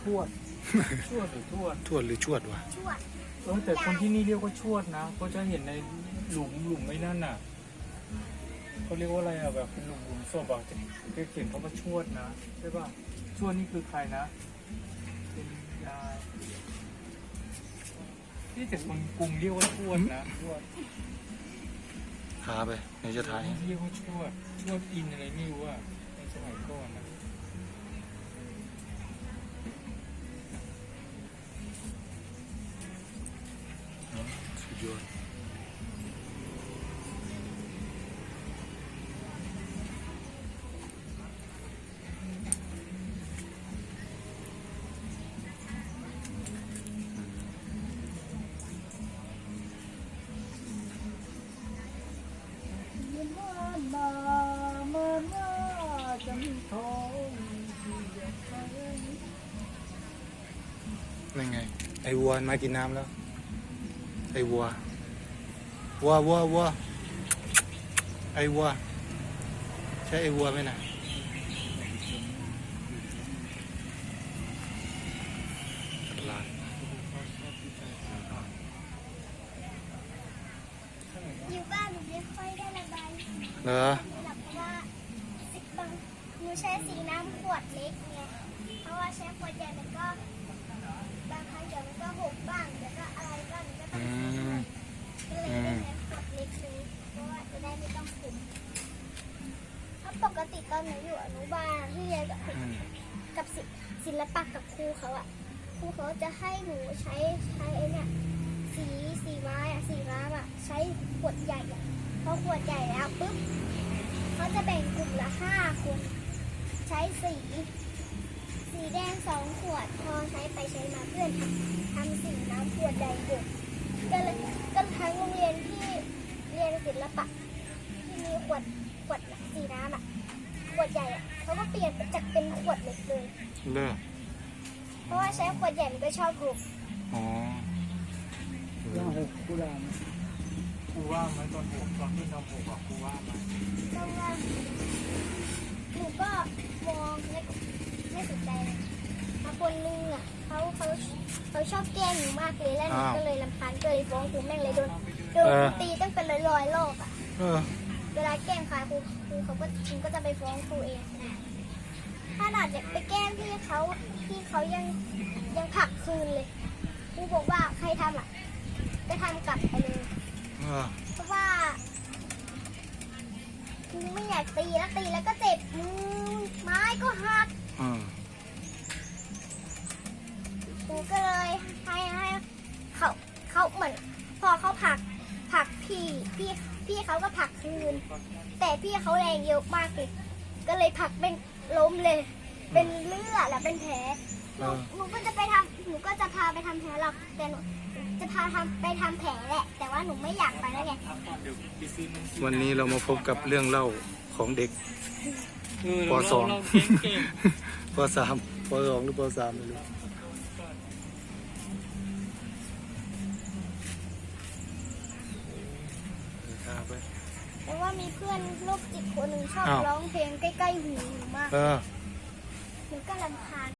ชวด ชวดหรือชวดทวดหรือชวดวะชวดเออแต่คนที่นี่เรียกว่าชวดนะเขาจะเห็นในหลุมหลุมไม่นั่นน่ะเขาเรียกว่าอะไรอะแบบเป็นหลุมหลุมศพอะจะจะเขียนคำว่าชวดนะใช่ป่ะชวดนี่คือใครนะเป็นยายนี่แต่คนกรุงเรียกว่าชวดนะชวดหาไปในจะถ่าย เรียกว่าชวดชวดอินอะไรไม่รู้อะในสมัยก่อนนะ นั่นไง ไอ้วัวมากินน้ำแล้ว ไอ้วัว วัววัววัวไอ้วัว ใช่ไอ้วัวไหมนะตลาดอยู่บ้านหนูไม่ค่อยได้ระบายสีเหรอหลักเพราะว่าสีบางหนูใช้สีน้ำขวดเล็กไงเพราะว่าใช้ขวดใหญ่มันก็บางครั้งเดี๋ยวมันก็หกบ้างเดี๋ยวก็อะไรบ้างก็ต้อ อื ง ม ก็เลยได้ใช้ขวดเล็กเลยเพราะว่าจะได้ไม่ต้องขุ่มเพราะ ปกติตอนหนูอยู่อนุบาลที่เรียนกับอืมกับศิศิลปะกับครูเขาอะครูเขาจะให้หนูใช้ใช้ไอ้เนี่ยสีสีไม้อะสีน้ำอะใช้ขวดใหญ่อะพอขวดใหญ่แล้วปุ๊บเขาจะแบ่งกลุ่มละห้าคนใช้สี สีแดงสองขวด พอใช้ไปใช้มาเพื่อนทำทำสีน้ำขวดใหญ่หมดก็เลยก็ทั้งโรงเรียนที่เรียนศิลปะที่ มีขวดขวดสีน้ำอะขวดใหญ่อะเขาก็เปลี่ยนจากเป็นขวดเล็กเลยเลิกเพราะว่าใช้ขวดใหญ่มันก็ชอบหกอ๋อย่าหกกูด่าไหมกูว่าไหมตอนหกตอนที่ทำหกอะกูว่าไหมต้องว่าหนูก็มองไม่ไม่สนใจเลยบางคนนึงอะเขาเขาเขาชอบแกล้งหนูมากเลยแล้วหนูก็เลยรำคาญก็เลยฟ้องครูแม่งเลยโดนโดนตีตั้งเป็นร้อยร้อยๆรอบอะเออ เวลาแกล้งใครครูครูเขาก็ครูก็จะไปฟ้องครูเองถ้าหนาจะไปแกล้งพี่เขาพี่เขายังยังผลักคืนเลยครูบอกว่าใครทำอะก็ทำกลับไปเลยเออเพราะว่าครูไม่อยากตีแล้วตีแล้วก็เจ็บมือไม้ก็หักอืมครูก็เลยให้ให้เขาเขาเหมือนพอเขาผลักผลักพี่พี่พี่ เขาก็ผลักคืน แต่พี่เขาแรงเยอะมากเลยก็เลยผลักเป็นล้มเลย เป็นเลือดแล้วเป็นแผลหนูหนูก็จะไปทำหนูก็จะพาไปทำแผลหรอกแต่หนูจะพาทำไปทำแผลแหละ แต่ว่าหนูไม่อยากไปแล้วไงพักก่อนเดี๋ยวไปซื้อน้ำวันนี้เรามาพบกับเรื่องเล่าของเด็กเออปเราสองเราเก่งเก่งปสามปสองหรือปสามไม่รู้าไปแต่ว่ามีเพื่อนโรคจิตคนหนึ่งชอบอ้าว ร้องเพลงใกล้ๆหูหนูมากเออ หนูก็รำคาญ